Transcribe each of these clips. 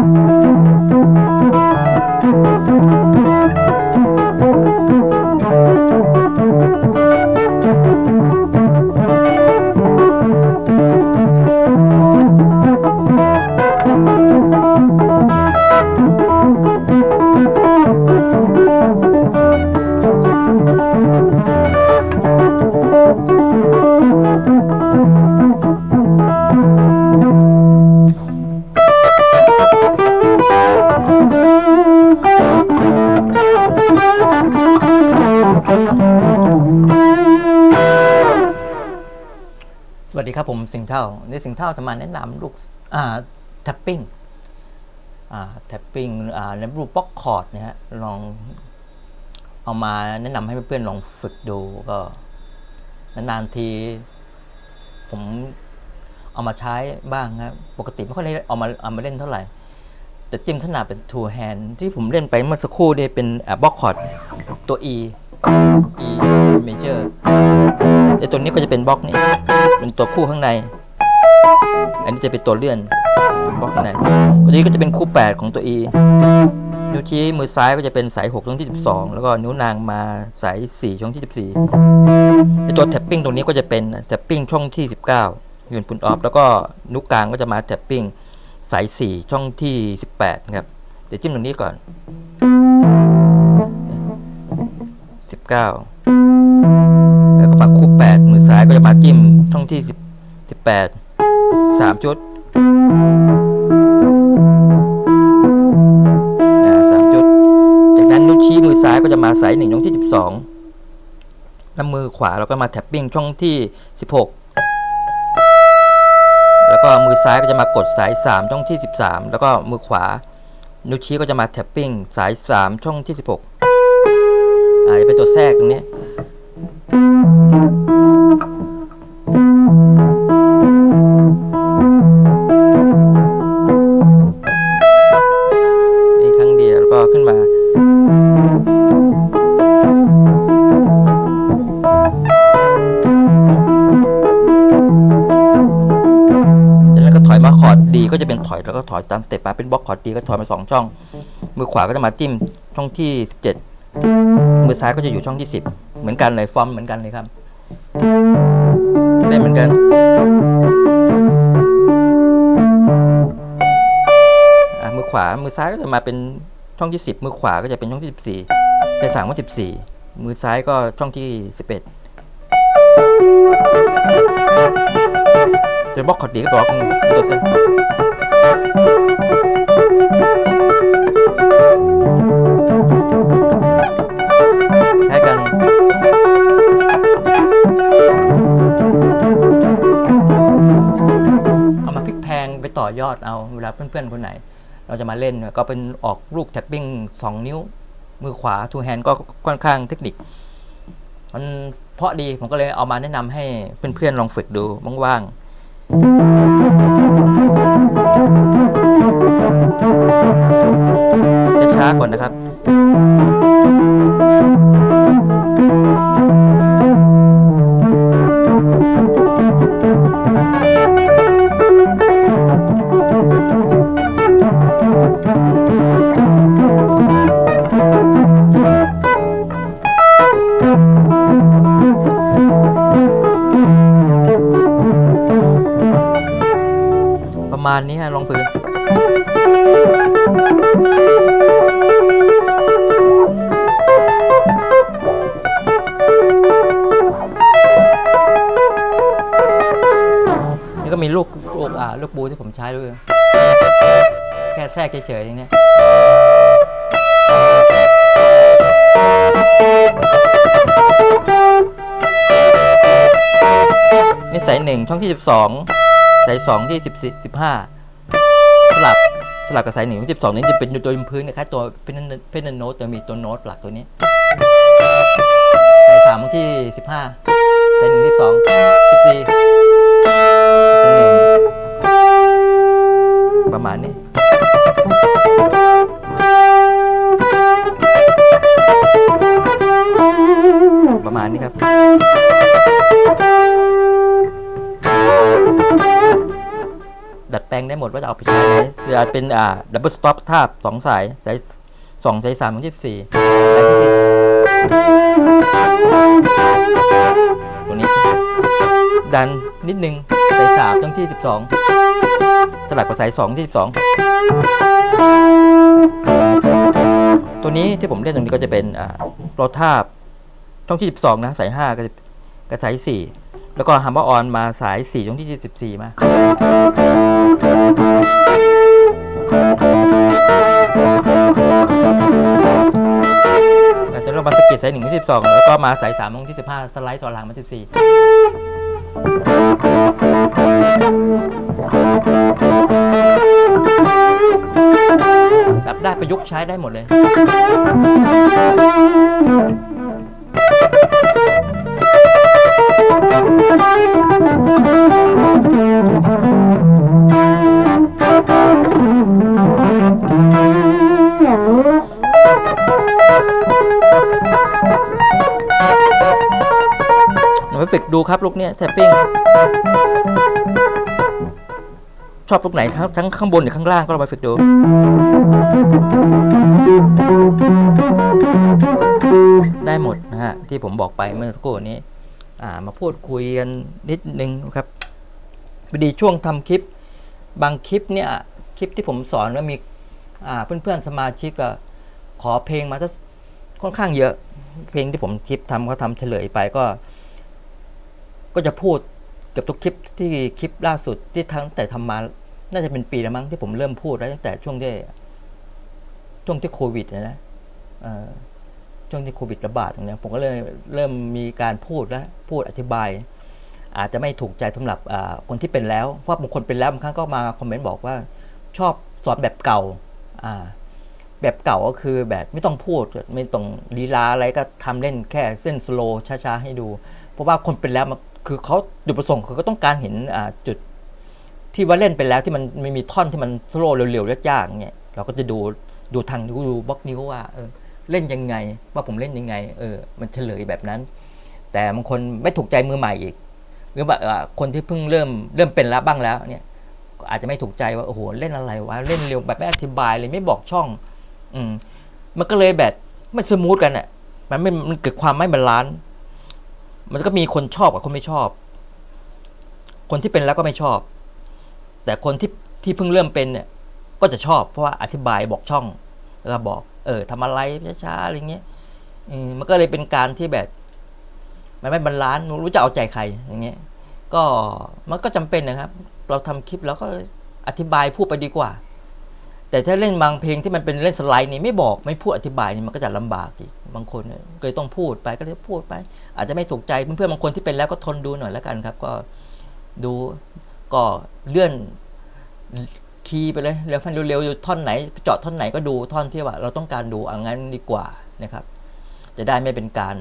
ส วัสดีครับผมสิงห์เท่าในสิงห์เท่าจะมาแนะนำลูกอ่าแท็ปปิ้งอ่าแท็ปปิ้งอ่าในรูปป๊อกคอร์ดนะฮะลองเอามาแนะนำให้เพื่อนๆลองฝึกดูก็นานๆทีผมเอามาใช้บ้างครับปกติไม่ค่อยได้เอามาเอามาเล่นเท่าไหร่ แต่จิ้มถนัดเป็น two hand ที่ผมเล่นไปเมื่อสักครู่นี่เป็นบล็อกคอร์ดตัว E E major ไอตัวนี้ก็จะเป็นบล็อกนี่เป็นตัวคู่ข้างใน อันนี้จะเป็นตัวเลื่อนบล็อกข้างในตัวนี้ก็จะเป็นคู่ 8 ของตัว E นิ้วชี้มือซ้ายก็จะเป็นสาย6ช่องที่ 12 แล้วก็นิ้วนางมาสาย 4 ช่องที่ 14ไอตัวแท็ปปิ้งตรงนี้ก็จะเป็นแท็ปปิ้งช่องที่ 19ยืนพุนออฟแล้วก็นิ้วกลางก็จะมาแท็ปปิ้งสาย 4 ช่องที่ 18นะครับ เดี๋ยวจิ้มตรงนี้ก่อน 9 แล้วก็ปักคู่ 8 มือซ้ายก็จะมาจิ้มช่องที่ 18 3 จุดอ่า3จุด จากนั้นนิ้วชี้มือซ้ายก็จะมาสาย1ช่องที่ 12 แล้วมือขวาเราก็มาแท็ปปิ้งช่องที่ 16แล้วก็มือซ้ายก็จะมากดสาย 3 ช่องที่ 13 แล้วก็มือขวา นิ้วชี้ก็จะมาแท็ปปิ้งสาย 3 ช่องที่ 16 อาจจะเป็นตัวแทรกตรงนี้นี่ครั้งเดียวแล้วก็ขึ้นมาจากนั้นก็ถอยมาคอร์ดดีก็จะเป็นถอยแล้วก็ถอยตามสเต็ปมาเป็นบล็อกคอร์ดดีก็ถอยมาสองช่อง มือขวาก็จะมาจิ้มช่องที่17 มือซ้ายก็จะอยู่ช่องที่ 10 เหมือนกันเลยฟอร์มเหมือนกันเลยครับได้เหมือนกันอะมือขวา มือซ้ายก็จะมาเป็นช่องที่ 10 มือขวาก็จะเป็นช่องที่ 14ใส่สามว่า14 มือซ้ายก็ช่องที่ 11จะบล็อกคอร์ดดีก็บล็อกตัวเส้น ต่อยอดเอาเวลาเพื่อนๆคนไหน เราจะมาเล่นก็เป็นออกลูกแท็ปปิ้งสองนิ้ว มือขวาทูแฮนด์ก็ค่อนข้างเทคนิค มันเพราะดีผมก็เลยเอามาแนะนำให้เพื่อนๆลองฝึกดูว่างๆจะช้าก่อนนะครับ ประมาณนี้ฮะลองฝึกนี่ก็มีลูกลูกอ่าลูกบูที่ผมใช้ด้วย แค่แทรกเฉยๆอย่างเนี้ยนี่สายหนึ่งช่องที่สิบสองสายสองที่สิบสิบห้าสลับสลับกับสายหนึ่งช่องสิบสองนี้จะเป็นตัวยืนพื้นนะครับตัวเพนเพนโน้ตจะมีตัวโน้ตหลักตัวนี้สายสามที่สิบห้าสายหนึ่งสิบสองสิบสี่ ประมาณนี้ประมาณนี้ครับ ดัดแปลงได้หมดว่าจะเอาไปใช้ไหนจะเป็นอ่าดับเบิลสต็อปทาบสองสายสายสองสายสามของยี่สิบสี่ตัวนี้ ดันนิดนึงสายสามต้งที่สิบสอง สลับกับสาย2ที่12ตัวนี้ที่ผมเล่นตรงนี้ก็จะเป็นรอทาบช่องที่12นะสาย5กระสาย4แล้วก็ฮัมเบอร์ออนมาสาย4ช่องที่14มาแล้วเรามาสกิดสาย1ที่12แล้วก็มาสาย3ช่องที่15สไลด์ต่อหลังมา14 รับได้ประยุกต์ใช้ได้หมดเลย ไปฝึกดูครับลูกเนี้ยแทปปิ้งชอบลูกไหนทั้งทั้งข้างบนหรือข้างล่างก็ลองไปฝึกดู ได้หมดนะฮะ ที่ผมบอกไปเมื่อสักครู่นี้ อ่ามาพูดคุยกันนิดนึงครับพอดีช่วงทำคลิป บางคลิปเนี่ย คลิปที่ผมสอนแล้วมีอ่าเพื่อนๆสมาชิกก็ขอเพลงมาถ้ค่อนข้างเยอะ เพลงที่ผมคลิปทำก็ทำเฉลยไปก็ ก็จะพูดเกับทุกคลิปที่คลิปล่าสุดที่ทั้งแต่ทำมา น่าจะเป็นปีแล้วมั้งที่ผมเริ่มพูดแล้วตั้งแต่ช่วงที่ช่วงที่โควิดนะนะช่วงที่โควิดระบาดตรงนี้ผมก็เลยเริ่มมีการพูดและพูดอธิบาย อาจจะไม่ถูกใจสำหรับคนที่เป็นแล้วเพราะบางคนเป็นแล้วบางครั้งก็มาคอมเมนต์บอกว่า ชอบสอนแบบเก่าแบบเก่าก็คือแบบไม่ต้องพูดไม่ต้องลีลาอะไรก็ทำเล่นแค่เส้นสโลว์ช้าๆให้ดู เพราะว่าคนเป็นแล้วมัน คือเขาจุดประสงค์คือก็ต้องการเห็นจุดที่ว่าเล่นไปแล้วที่มันไม่มีท่อนที่มันสโลว์เร็วๆยากๆเนี่ยเราก็จะดูดูทางดูบล็อกนิ้วว่าเออเล่นยังไง ว่าผมเล่นยังไง เออ มันเฉลยแบบนั้น แต่บางคนไม่ถูกใจมือใหม่อีก หรือว่าคนที่เพิ่งเริ่มเริ่มเป็นแล้วบ้างแล้วเนี่ยอาจจะไม่ถูกใจว่าโอ้โหเล่นอะไรวะเล่นเร็วแบบไม่อธิบายเลยไม่บอกช่อง อืมมันก็เลยแบบไม่สมูทกันอะมันไม่มันเกิดความไม่บาลานซ์ มันก็มีคนชอบกับคนไม่ชอบ คนที่เป็นแล้วก็ไม่ชอบ แต่คนที่ที่เพิ่งเริ่มเป็นเนี่ย ก็จะชอบเพราะว่าอธิบายบอกช่องแล้วบอก เออทำอะไรช้าๆอะไรเงี้ยอมันก็เลยเป็นการที่แบบ มันไม่บาลานรู้จะเอาใจใครอย่างเงี้ยก็มันก็จำเป็นนะครับ เราทำคลิปแล้วก็อธิบายพูดไปดีกว่า แต่ถ้าเล่นบางเพลงที่มันเป็นเล่นสไลด์นี่ไม่บอกไม่พูดอธิบายนี่มันก็จะลำบากอีกบางคนเนี่ยก็เลยต้องพูดไปก็เลยพูดไป อาจจะไม่ถูกใจเพื่อนๆบางคนที่เป็นแล้วก็ทนดูหน่อยแล้วกันครับ ก็ดูก็เลื่อนคีย์ไปเลยเร็วพันเร็วๆอยู่ท่อนไหนเจาะท่อนไหนก็ดูท่อนที่ว่า เราต้องการดูอะงั้นดีกว่านะครับ จะได้ไม่เป็นการ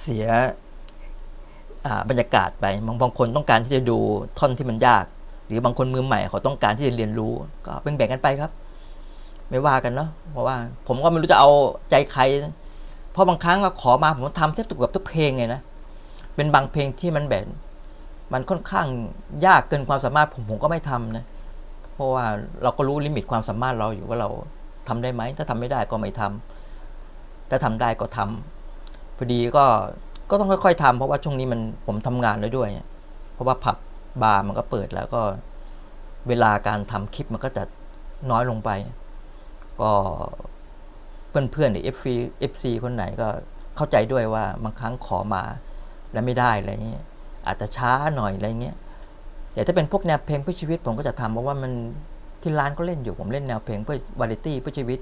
เสียบรรยากาศไปบางบางคนต้องการที่จะดูท่อนที่มันยาก หรือบางคนมือใหม่เขาต้องการที่จะเรียนรู้ ก็แบ่งๆกันไปครับ ไม่ว่ากันเนาะเพราะว่า ผมก็ไม่รู้จะเอาใจใคร เพราะบางครั้งก็ขอมาผมทำแทบทุกกับทุกเพลงไงนะเป็นบางเพลงที่มันแบบมันค่อนข้างยากเกินความสามารถผมผมก็ไม่ทำนะเพราะว่าเราก็รู้ลิมิตความสามารถเราอยู่ว่าเราทำได้ไหมถ้าทำไม่ได้ก็ไม่ทำถ้าทำได้ก็ทำพอดีก็ก็ต้องค่อย ๆทำเพราะว่าช่วงนี้มันผมทำงานแล้วด้วย เพราะว่าผับ บาร์มันก็เปิดแล้วก็เวลาการทำคลิปมันก็จะน้อยลงไป ก็เพื่อนๆหรือ FC FC คนไหนก็เข้าใจด้วยว่าบางครั้งขอมาแล้วไม่ได้อะไรเงี้ยอาจจะช้าหน่อยอะไรเงี้ยแต่ถ้าเป็นพวกแนวเพลงเพื่อชีวิตผมก็จะทำเพราะว่ามันที่ร้านก็เล่นอยู่ผมเล่นแนวเพลงเพื่อวาไรตี้เพื่อชีวิต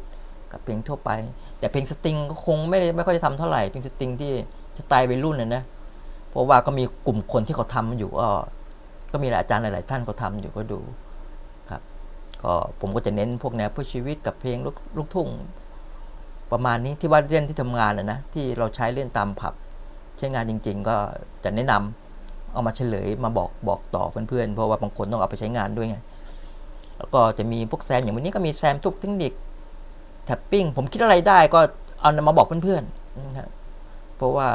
กับเพลงทั่วไป แต่เพลงสตริงก็คงไม่ไม่ค่อยได้ทำเท่าไหร่เพลงสตริงที่สไตล์วัยรุ่นนะนะเพราะว่าก็มีกลุ่มคนที่เขาทำอยู่ก็ ก็มีหลายอาจารย์หลาย ๆ ท่านเขาทำอยู่ก็ดูครับ ก็ผมก็จะเน้นพวกแนวเพื่อชีวิตกับเพลงลูกลูกทุ่ง ประมาณนี้ที่ว่าเล่นที่ทำงานนะนะที่เราใช้เล่นตามผับใช้งานจริง ๆ ก็จะแนะนำเอามาเฉลยมาบอกบอกต่อเพื่อน ๆ เพราะว่าบางคนต้องเอาไปใช้งานด้วยไงแล้วก็จะมีพวกแซมอย่างวันนี้ก็มีแซมทุกเทคนิคแท็ปปิ้งผมคิดอะไรได้ก็เอามาบอกเพื่อนๆนะครับเพราะว่า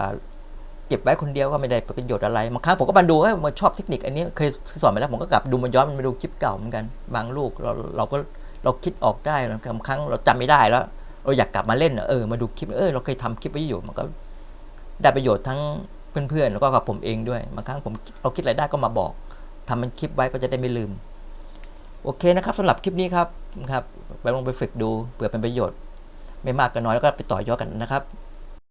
เก็บไว้คนเดียวก็ไม่ได้ประโยชน์อะไรบางครั้งผมก็มาดูเอ้ยมาชอบเทคนิคอันนี้เคยสอนไปแล้วผมก็กลับดูมันย้อนมันมาดูคลิปเก่าเหมือนกัน บางลูกเราเราก็เราคิดออกได้บางครั้งเราจำไม่ได้แล้วเราอยากกลับมาเล่นเออมาดูคลิปเออเราเคยทำคลิปไว้อยู่มันก็ได้ประโยชน์ทั้งเพื่อนๆแล้วก็กับผมเองด้วยบางครั้งผมเราคิดอะไรได้ก็มาบอกทำมันคลิปไว้ก็จะได้ไม่ลืม โอเคนะครับสำหรับคลิปนี้ครับครับไปลองไปฝึกดูเผื่อเป็นประโยชน์ ไม่มากก็น้อยแล้วก็ไปต่อยอดกันนะครับ